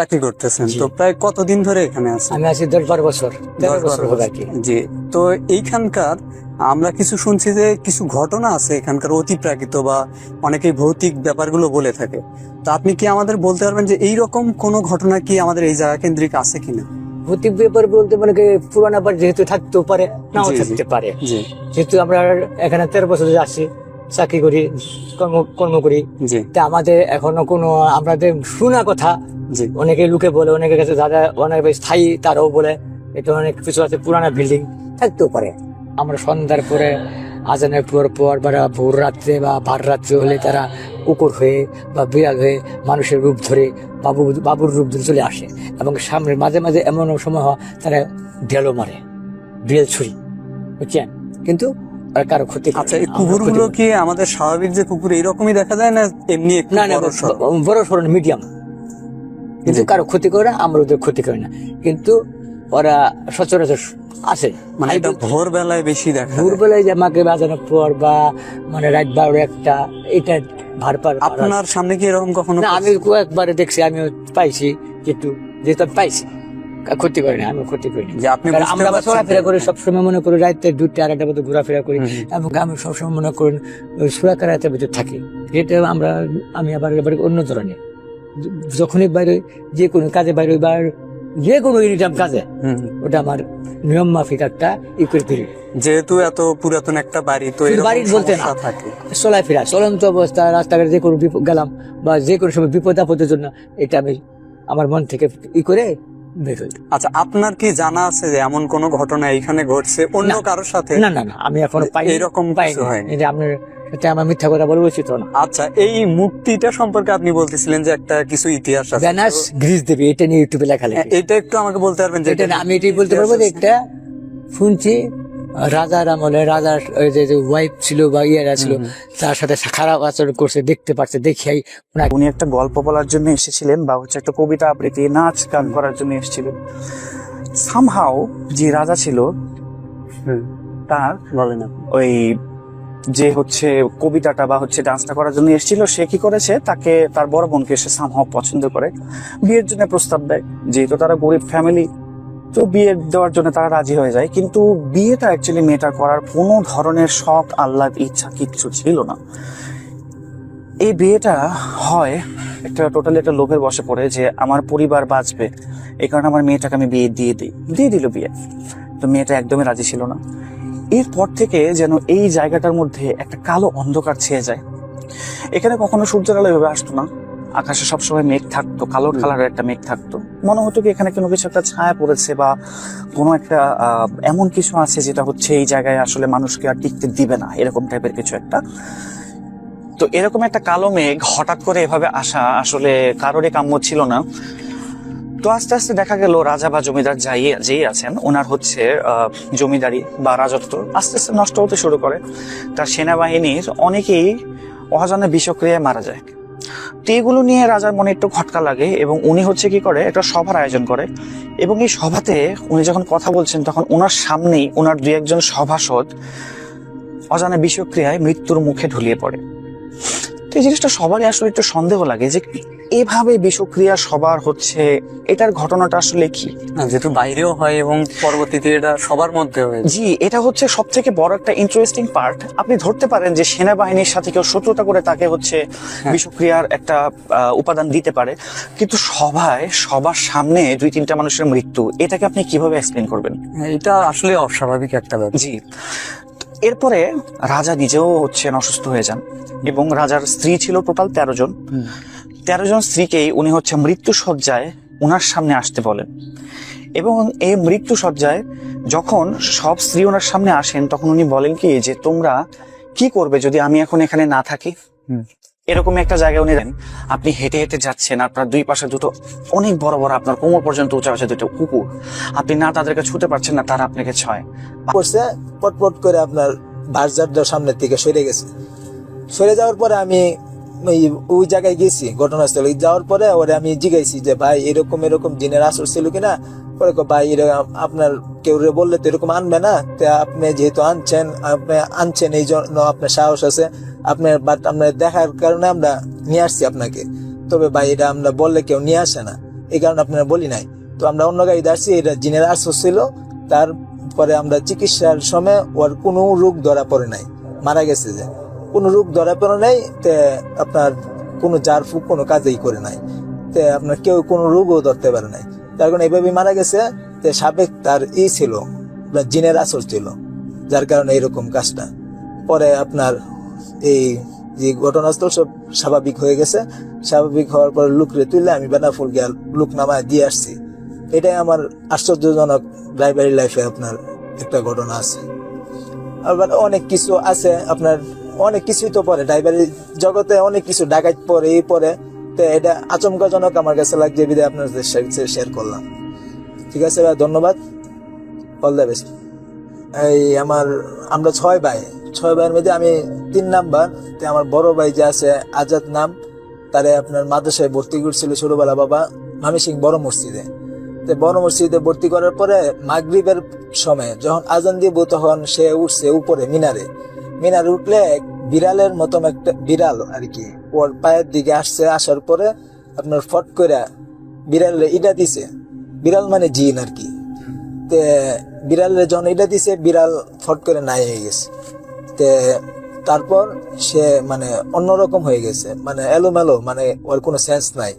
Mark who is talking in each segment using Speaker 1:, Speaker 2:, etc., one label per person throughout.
Speaker 1: চাকরি করতেছেন। তো প্রায় কতদিন ধরে এখানে আছেন?
Speaker 2: আমি আছি দশ বারো বছর।
Speaker 1: দশ বারো
Speaker 2: হবে
Speaker 1: জি। তো এইখানকার আমরা কিছু শুনছি যে কিছু ঘটনা আছে এখানকার অতিপ্রাকৃত বা অনেকেই ভৌতিক ব্যাপারগুলো বলে থাকে। তো আপনি কি আমাদের বলতে পারবেন যে এই রকম কোনো ঘটনা কি আমাদের এই জায়গা কেন্দ্রিক আছে কিনা?
Speaker 2: ভৌতিক ব্যাপার বলতে মানে পুরানা বার যেহেতু থাকতেও পারে নাও। থাকতে পারে। যেহেতু আমরা এখানে তেরো বছর আছি চাকরি করি কর্ম কর্ম করি।
Speaker 1: জি।
Speaker 2: তা আমাদের এখনও কোনো আমাদের শোনা কথা
Speaker 1: জি।
Speaker 2: অনেকে লোকে বলে অনেকের কাছে যারা অনেক স্থায়ী তারাও বলে এটা অনেক কিছু আছে পুরানা বিল্ডিং থাকতেও পারে। আমরা সন্ধ্যার পরে আজানের পর পর বা ভোর রাত্রে বা ভার রাত্রে হলে তারা কুকুর হয়ে বা বিড়াল হয়ে মানুষের রূপ ধরে বাবু বাবুর রূপ ধরে চলে আসে। এবং সামনে মাঝে মাঝে এমন সময় হয় তারা ঢেলো মারে বিড়াল ছুরি বুঝছেন? কিন্তু কারও ক্ষতি
Speaker 1: আচ্ছা এই
Speaker 2: না,
Speaker 1: কুকুরগুলো কি আমাদের স্বাভাবিক যে কুকুর এইরকমই দেখা যায় না এমনি
Speaker 2: না না বড় সড়ো? মিডিয়াম কিন্তু কারও ক্ষতি করে না আমরা ওদের ক্ষতি করি না। কিন্তু ওরা সচরাচর আছে।
Speaker 1: মানে এটা ভোর বেলায় বেশি দেখা
Speaker 2: ভোরবেলায় যে আমাকে বাজানোর পর বা মানে রাত বারো একটা এটা ভার পার
Speaker 1: আপনার সামনে কি এরকম কখনো
Speaker 2: না আমি কয়েকবারে দেখছি আমিও পাইছি যেহেতু যেহেতু আমি পাইছি। ক্ষতি করি না আমি ক্ষতি করি না।
Speaker 1: যে আপনি
Speaker 2: আমরা
Speaker 1: যে-
Speaker 2: করি সবসময় মনে করি রাতে দুটা আড়াইটা মতো ঘোরাফেরা করি এবং আমি সবসময় মনে করি ওই সুরাকার রাতের ভিতর থাকি। যেটা আমরা আমি আবার এবার অন্য ধরনের। যখনই বাইরে যে কোনো কাজে বাইরে বা যে কোনো ইনিটাম কাজে ওটা আমার নিয়ম মাফিক একটা ই করে ফিরি
Speaker 1: যেহেতু এত পুরাতন একটা বাড়ি তো
Speaker 2: বাড়ির বলতে না। চলাফেরা চলন্ত অবস্থা রাস্তাঘাটে যে কোনো বিপদ গেলাম বা যে কোনো সময় বিপদ আপদের জন্য এটা আমি আমার মন থেকে ই করে
Speaker 1: আচ্ছা আপনার কি জানা আছে যে এমন কোন ঘটনা এখানে ঘটছে? অন্য কারোর সাথে?
Speaker 2: না না না আমি এখনও পাই
Speaker 1: এরকম কিছু হয়নি।
Speaker 2: আপনার এটা আমার মিথ্যা কথা বলব উচিত না।
Speaker 1: আচ্ছা এই সম্পর্কে আপনি বলতেছিলেন যে একটা কিছু ইতিহাস আছে।
Speaker 2: ব্যানাস গ্রিস দেবী এটা নিয়ে ইউটিউবে লেখা
Speaker 1: এটা একটু আমাকে বলতে পারবেন যে
Speaker 2: এটা আমি এটাই বলতে পারব যে একটা শুনছি রাজার আমলে রাজার ওই যে ওয়াইফ ছিল বা ইয়েরা ছিল তার সাথে খারাপ আচরণ করছে দেখতে পারছে দেখিয়াই
Speaker 3: উনি একটা গল্প বলার জন্য এসেছিলেন বা হচ্ছে একটা কবিতা আবৃত্তি নাচ গান করার জন্য এসেছিলেন। সামহাও যে রাজা ছিল তার
Speaker 1: বলেন।
Speaker 3: ওই যে হচ্ছে কবিতাটা বা হচ্ছে ডান্সটা করার জন্য এসেছিল সে কি করেছে তাকে তার বড় বোনকে সে সামহাও পছন্দ করে। বিয়ের জন্য প্রস্তাব দেয় যেহেতু তারা গরিব ফ্যামিলি তো বিয়ে দেওয়ার জন্য তারা রাজি হয়ে যায়। কিন্তু বিয়েটা অ্যাকচুয়ালি মেয়েটা করার কোনো ধরনের শখ, আহ্লাদ, ইচ্ছা কিচ্ছু ছিল না। এই বিয়েটা হয় একটা টোটালি একটা লোভের বসে পড়ে যে আমার পরিবার বাঁচবে। এই কারণে আমার মেয়েটাকে আমি বিয়ে দিয়ে দিই। দিয়ে দিল বিয়ে। তো মেয়েটা একদমই রাজি ছিল না। এরপর থেকে যেন এই জায়গাটার মধ্যে একটা কালো অন্ধকার ছেয়ে যায়। এখানে কখনো সূর্যের আলো এভাবে আসতো না। আকাশে সবসময় মেঘ থাকতো কালো কালারের একটা মেঘ থাকতো। মনে হতো কি এখানে কোনো কিছু একটা ছায়া পড়েছে বা কোনো একটা এমন কিছু আছে যেটা হচ্ছে এই জায়গায় আসলে মানুষকে আর টিকতে দিবে না এরকম টাইপের কিছু একটা। তো এরকম একটা কালো মেঘ হঠাৎ করে এভাবে আসা আসলে কারোরই কাম্য ছিল না। তো আস্তে আস্তে দেখা গেল রাজা বা জমিদার যাই যেই আছেন ওনার হচ্ছে জমিদারি বা রাজত্ব আস্তে আস্তে নষ্ট হতে শুরু করে। তার সেনাবাহিনীর অনেকেই অজানা বিষক্রিয়ায় মারা যায়। তো এগুলো নিয়ে রাজার মনে একটু খটকা লাগে এবং উনি হচ্ছে কি করে, একটা সভার আয়োজন করে। এবং এই সভাতে উনি যখন কথা বলছেন, তখন ওনার সামনেই ওনার দু একজন সভাসদ অজানা বিষক্রিয়ায় মৃত্যুর মুখে ঢুলিয়ে পড়ে। তো এই জিনিসটা সবারই আসলে একটু সন্দেহ লাগে যে এভাবে বিষক্রিয়া সবার হচ্ছে এটার ঘটনাটা আসলে কি?
Speaker 1: যেহেতু বাইরেও হয় এবং পরবর্তীতে এটা সবার মধ্যে হয়
Speaker 3: জি এটা হচ্ছে সব থেকে বড় একটা ইন্টারেস্টিং পার্ট আপনি ধরতে পারেন যে সেনাবাহিনীর সাথে কেউ শত্রুতা করে তাকে হচ্ছে বিষক্রিয়ার একটা উপাদান দিতে পারে। কিন্তু সবাই সবার সামনে দুই তিনটা মানুষের মৃত্যু এটাকে আপনি কীভাবে এক্সপ্লেন করবেন?
Speaker 1: এটা আসলে অস্বাভাবিক একটা ব্যাপার।
Speaker 3: জি। এরপরে রাজা নিজেও হচ্ছেন অসুস্থ হয়ে যান এবং রাজার স্ত্রী ছিল টোটাল তেরো জন। তেরো জন স্ত্রীকেই উনি হচ্ছে মৃত্যু সজ্জায় ওনার সামনে আসতে বলেন। এবং এই মৃত্যু সজ্জায় যখন সব স্ত্রী ওনার সামনে আসেন তখন উনি বলেন কি যে তোমরা কি করবে যদি আমি এখন এখানে না থাকি। এরকম একটা জায়গায় উনি দেন, আপনি হেঁটে হেঁটে যাচ্ছেন, আপনার দুই পাশে দুটো অনেক বড় বড় আপনার কোমর পর্যন্ত উঁচা আছে দুটো কুকুর। আপনি না তাদেরকে ছুতে পারছেন না, তারা আপনাকে ছয়।
Speaker 4: করছে, পটপট করে আপনার বাসজারটার সামনের দিকে সরে গেছে। সরে যাওয়ার পরে আমি ওই জায়গায় গেছি ঘটনাস্থলে। যাওয়ার পরে ওরে আমি জিজ্ঞাসি যে, ভাই, এরকম এরকম জিনের আসর ছিল কিনা? পরে ভাই, এরকম আপনার কেউ বললে তো এরকম আনবে না। তা আপনি যেহেতু আনছেন, আপনি আনছেন এই জন্য আপনার সাহস আছে। আপনার বাট, আপনার দেখার কারণে আমরা নিয়ে আসছি আপনাকে। তবে ভাই, এটা আমরা বললে কেউ নিয়ে আসে না। এই কারণে আপনারা বলি নাই। তো আমরা অন্য গাড়িতে আসছি, এটা জিনের আসর ছিল। তারপরে আমরা চিকিৎসার সময় ওর কোনো রোগ ধরা পড়ে নাই। মারা গেছে যে। কোনো রোগ ধরা পড়ে নাই, তে আপনার কোনো জার ফুক কোনো কাজেই করে নাই। তে আপনার কেউ কোনো রোগও ধরতে পারে নাই। তার কারণে এইভাবে মারা গেছে, তে সাবেক তার ই ছিল জিনের আসর ছিল, যার কারণে এরকম কাজটা। পরে আপনার এই যে ঘটনাস্থল সব স্বাভাবিক হয়ে গেছে। স্বাভাবিক হওয়ার পর লুকরে তুললে আমি বেনাফুল গিয়া লুক নামায় দিয়ে আসছি। এটাই আমার আশ্চর্যজনক ড্রাইভারি লাইফে আপনার একটা ঘটনা আছে। আবার অনেক কিছু আছে, আপনার অনেক কিছুই তো পরে ড্রাইভারি জগতে অনেক কিছু ডাকাত পরে, এই পরে। তো এটা আচমকাজনক আমার কাছে লাগছে, বিদায় আপনার শেয়ার করলাম। ঠিক আছে ভাই, ধন্যবাদ। অল দ্য বেস্ট এই আমার, আমরা ছয় ভাই, ছয় ভাইয়ের মধ্যে আমি তিন নাম্বার। তো আমার বড় ভাই যে আছে, আজাদ নাম, তারে আপনার মাদ্রাসায় ভর্তি করছিল ছোটোবেলা বাবা মামি সিং বড় মসজিদে। তো বড় মসজিদে ভর্তি করার পরে মাগরিবের সময়, যখন আজান দিব তখন সে উঠছে উপরে, মিনারে। মিনারে উঠলে বিড়ালের মতন একটা বিড়াল আর কি। ওর পায়ের দিকে আসছে, আসার পরে আপনার ফট করে বিড়ালে ইটা দিছে। বিড়াল মানে জিন আর কি। তে বিড়ালের যখন এটা দিছে, বিড়াল ফট করে নাই হয়ে গেছে। তে তারপর সে মানে অন্যরকম হয়ে গেছে। মানে এলোমেলো মানে ওর কোনো সেন্স নাই।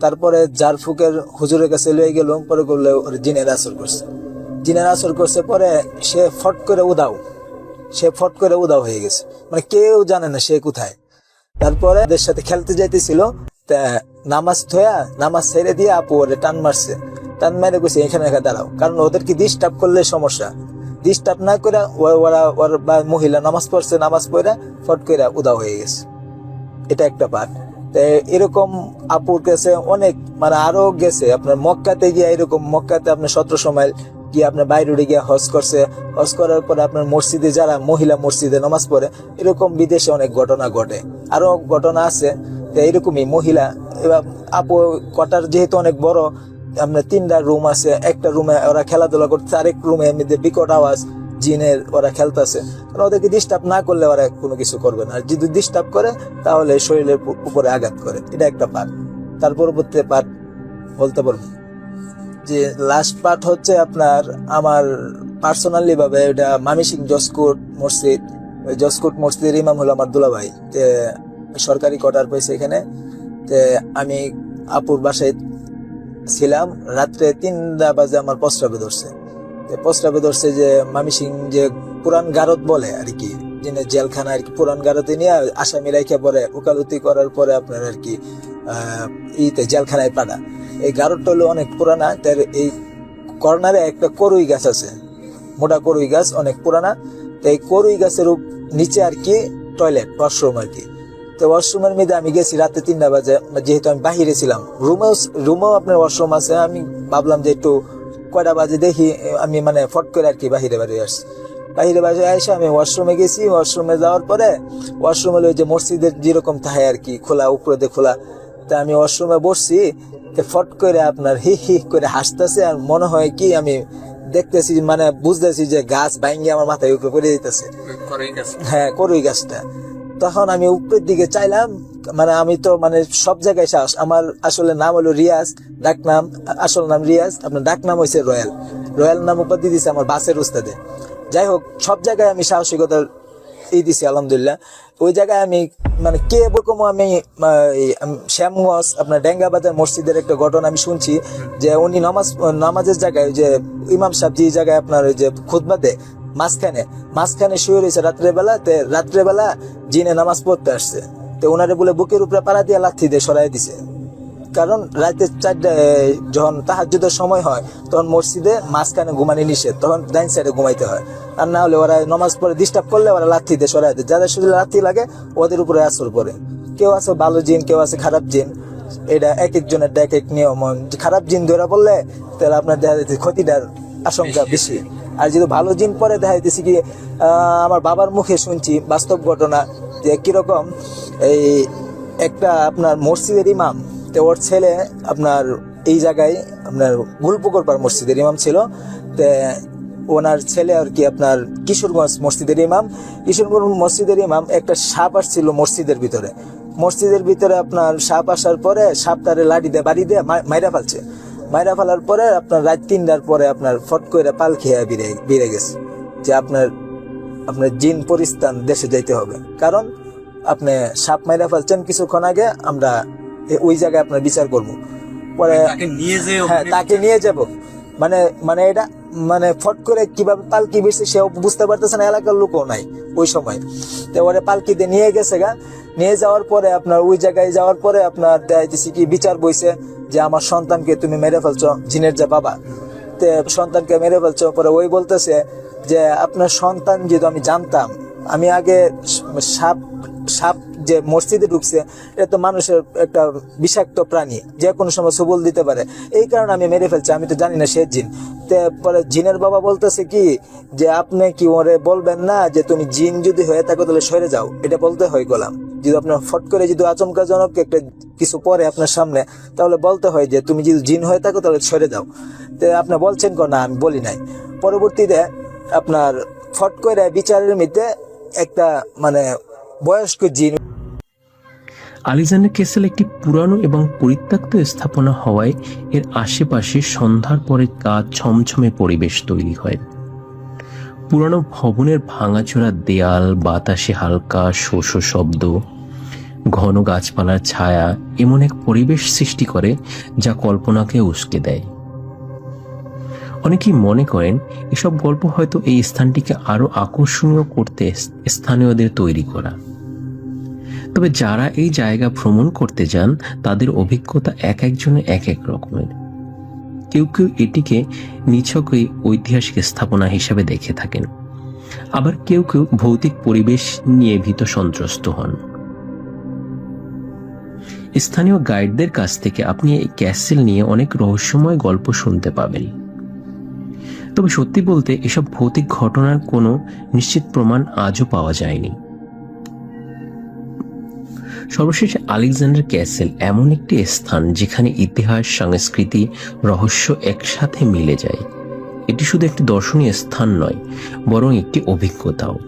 Speaker 4: তারপরে জার ফুকের হুজুরের কাছে লয়ে গেল, পরে করলে ওর জিনের আসর করছে। জিনের আসর করছে, পরে সে ফট করে উদাও সে ফট করে উদাও হয়ে গেছে। মানে কেউ জানে না সে কোথায়। তারপরে ওদের সাথে খেলতে যাইতেছিল। নামাজ থয়া নামাজ ছেড়ে দিয়ে আপু ওরে টান মারছে। টান মেরে গেছে এখানে এখানে দাঁড়াও। কারণ ওদেরকে ডিস্টার্ব করলে সমস্যা? ডিস্টার্ব না করে ওরা, ওর বা মহিলা নামাজ পড়ছে, নামাজ পড়ে ফট করে উদাও হয়ে গেছে। এটা একটা পার্ট এরকম আপুর কাছে অনেক মানে আরও গেছে। আপনার মক্কাতে গিয়ে এরকম মক্কাতে আপনার সতেরো সময় গিয়ে আপনার বাইরে উঠে গিয়ে হজ করছে। হজ করার পরে আপনার মসজিদে যারা মহিলা মসজিদে নামাজ পড়ে, এরকম বিদেশে অনেক ঘটনা ঘটে। আরও ঘটনা আছে তো এরকমই মহিলা, এবার আপু কটার যেহেতু অনেক বড়, আপনার তিনটা রুম আছে, একটা রুমে ওরা খেলাধুলা করছে আরেক রুমে এমনিতে বিকট আওয়াজ, জিনের ওরা খেলতেছে। ওদেরকে ডিস্টার্ব না করলে ওরা কোনো কিছু করবে না। আর যদি ডিস্টার্ব করে, তাহলে শরীরের উপরে আঘাত করে। এটা একটা পার্ট তার পরবর্তী পার্ট বলতে পারব। যে লাস্ট পার্ট হচ্ছে আপনার আমার পার্সোনালি ভাবে এটা মামি সিং জসকোট মসজিদ। ওই জসকোট মসজিদের ইমাম হলো আমার দুলাভাই। তে সরকারি কোয়ার্টার পেয়েছে এখানে। তে আমি আপুর বাসায় ছিলাম। রাত্রে তিনটা বাজে আমার প্রস্রাবে ধরছে। প্রস্রাবে ধরছে যে মামি সিং যে পুরান গারদ বলে আর কি, যিনি জেলখানা আর কি পুরান গারদে নিয়ে আসামি রেখে পরে ওকালতি করার পরে আপনার আর কি ইতে জেলখানায় পাঠা এই গারদটা হলো অনেক পুরানা, তার এই কর্নারে একটা করুই গাছ আছে, মোটা করুই গাছ, অনেক পুরানা। তো এই করুই গাছের নিচে আর কি টয়লেট ওয়াশরুম আর কি। তো ওয়াশরুমের মধ্যে আমি গেছি রাতে তিনটা বাজে যেহেতু আমি বাহিরে ছিলাম, রুমেও রুমেও আপনার ওয়াশরুম আছে, আমি ভাবলাম যে একটু কয়টা বাজে দেখি, আমি মানে ফট করে আর কি বাহিরে বাড়ি আসছি। বাহিরে বাড়ি এসে আমি ওয়াশরুমে গেছি ওয়াশরুমে যাওয়ার পরে ওয়াশরুমে ওই যে মসজিদের যেরকম থাকে আর কি, খোলা, উপরে দিয়ে খোলা, তা আমি ওয়াশরুমে বসছি ফট করে আপনার হি হি করে হাসতেছে আর মনে হয় কি আমি দেখতেছি মানে বুঝতেছি যে গাছ ভাঙ্গি আমার মাথায় উপরে পড়ে যেতেছে হ্যাঁ করুই গাছটা তখন আমি উপরের দিকে চাইলাম মানে আমি তো মানে সব জায়গায় সাহস। আমার আসলে নাম হলো রিয়াজ ডাক নাম আসল নাম রিয়াজ আপনার ডাক নাম হয়েছে রয়্যাল রয়্যাল নাম উপাধি দিছে আমার বাসের উস্তাদে। যাই হোক সব জায়গায় আমি সাহসিকতার এই দিছি, আলহামদুলিল্লাহ। ওই জায়গায় আমি মানে কে এরকম আমি শ্যামগঞ্জ, আপনার ডেঙ্গাবাজার মসজিদের একটা ঘটনা আমি শুনছি, যে উনি নামাজ, নামাজের জায়গায় যে ইমাম সাহেব যে জায়গায় আপনার ওই যে খুদবা দেয়, মাঝখানে মাঝখানে শুয়ে রয়েছে রাত্রেবেলা তে রাত্রেবেলা জিনে নামাজ পড়তে আসছে। তো ওনারে বলে বুকের উপরে পাড়া দিয়ে লাথি দিয়ে সরাই দিছে। কারণ রাতে চারটা যখন তাহাজ্জুদের সময় হয় তখন মসজিদে মাঝখানে ঘুমানি নিষেধ তখন ডাইন সাইডে ঘুমাইতে হয়। আর না হলে ওরা নমাজ পড়ে ডিস্টার্ব করলে ওরা লাথি দিয়ে সরাই দেয়। যাদের শুধু লাথি লাগে ওদের উপরে আসর পড়ে কেউ আছে ভালো জিন কেউ আছে খারাপ জিন। এটা এক একজনের এক এক নিয়ম। খারাপ জিন ধরা পড়লে তাহলে আপনার দেখা যাচ্ছে ক্ষতিটার আশঙ্কা বেশি আর যদি ভালো জিন পরে দেখা যাচ্ছে কি আমার বাবার মুখে শুনছি বাস্তব ঘটনা যে কীরকম এই একটা আপনার মসজিদের ইমাম তো ওর ছেলে আপনার এই জায়গায় আপনার গুলপুকুর পাড় মসজিদের ইমাম ছিল। তে ওনার ছেলে আর কি আপনার কিশোরগঞ্জ মসজিদের ইমাম। কিশোরগঞ্জ মসজিদের ইমাম একটা সাপ আসছিল মসজিদের ভিতরে। মসজিদের ভিতরে আপনার সাপ আসার পরে সাপ তারে লাঠি দিয়ে, বাড়ি দিয়ে মাইরা ফেলছে। মাইরা ফেলার পরে আপনার রাত তিনটার পরে আপনার ফট করে পাল খেয়ে বেড়ে বেড়ে গেছে। যে আপনার আপনার জিন পরিস্থান দেশে যাইতে হবে। কারণ আপনি সাপ মাইরা ফেলছেন কিছুক্ষণ আগে, আমরা ওই জায়গায় আপনার বিচার করব। পরে হ্যাঁ তাকে নিয়ে যাব। মানে মানে এটা মানে ফট করে কীভাবে পালকি বেশি সেও বুঝতে পারতেছে না এলাকার লোকও নাই ওই সময়। তো ওরে পালকিতে নিয়ে গেছে গা। নিয়ে যাওয়ার পরে আপনার ওই জায়গায় যাওয়ার পরে আপনার দেখাইতেছি কি বিচার বইছে যে আমার সন্তানকে তুমি মেরে ফেলছো জিনের যে বাবা। তে সন্তানকে মেরে ফেলছো পরে ওই বলতেছে যে আপনার সন্তান যেহেতু আমি জানতাম আমি আগে সাপ সাপ যে মসজিদে ঢুকছে এটা তো মানুষের একটা বিষাক্ত প্রাণী, যে কোনো সময় সবল দিতে পারে। এই কারণে আমি মেরে ফেলছি, আমি তো জানি না সে জিন। তে পরে জিনের বাবা বলতেছে কি, যে আপনি কি ওরে বলবেন না যে তুমি জিন যদি হয়ে থাকো তাহলে সরে যাও? এটা বলতে হয় গোলাম। যদি আপনার ফট করে যদি আচমকাজনক একটা কিছু পরে আপনার সামনে, তাহলে বলতে হয় যে তুমি যদি জিন হয়ে থাকো তাহলে সরে যাও। তো আপনি বলছেন কো না, আমি বলি নাই। পরবর্তীতে আপনার ফট করে বিচারের মধ্যে একটা মানে বয়স্ক জিন
Speaker 5: আলেকজান্ডার কেসেল একটি পুরানো এবং পরিত্যক্ত স্থাপনা হওয়ায় এর আশেপাশে সন্ধ্যার পরে কাজ ছমছমে পরিবেশ তৈরি হয়। পুরানো ভবনের ভাঙাচোরা দেয়াল, বাতাসে হালকা শোষ শব্দ, ঘন গাছপালার ছায়া এমন এক পরিবেশ সৃষ্টি করে যা কল্পনাকে উস্কে দেয়। অনেকেই মনে করেন, এসব গল্প হয়তো এই স্থানটিকে আরও আকর্ষণীয় করতে স্থানীয়দের তৈরি করা। তবে যারা এই জায়গা ভ্রমণ করতে যান, তাদের অভিজ্ঞতা এক একজনের এক এক রকমের। কেউ কেউ এটিকে নিছকই ঐতিহাসিক স্থাপনা হিসেবে দেখে থাকেন। আবার কেউ কেউ ভৌতিক পরিবেশ নিয়ে ভীত সন্ত্রস্ত হন। স্থানীয় গাইডদের কাছ থেকে আপনি এই ক্যাসেল নিয়ে অনেক রহস্যময় গল্প শুনতে পাবেন। তবে সত্যি বলতে এসব ভৌতিক ঘটনার কোনো নিশ্চিত প্রমাণ আজও পাওয়া যায়নি। সর্বশেষে আলেকজান্ডার ক্যাসেল এমন একটি স্থান যেখানে ইতিহাস, সংস্কৃতি, রহস্য একসাথে মিলে যায়। এটি শুধু একটি দর্শনীয় স্থান নয়, বরং একটি অভিজ্ঞতাও।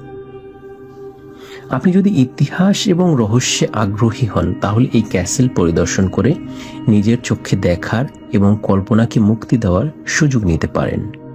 Speaker 5: আপনি যদি ইতিহাস এবং রহস্যে আগ্রহী হন, তাহলে এই ক্যাসেল পরিদর্শন করে নিজের চোখে দেখার এবং কল্পনাকে মুক্তি দেওয়ার সুযোগ নিতে পারেন।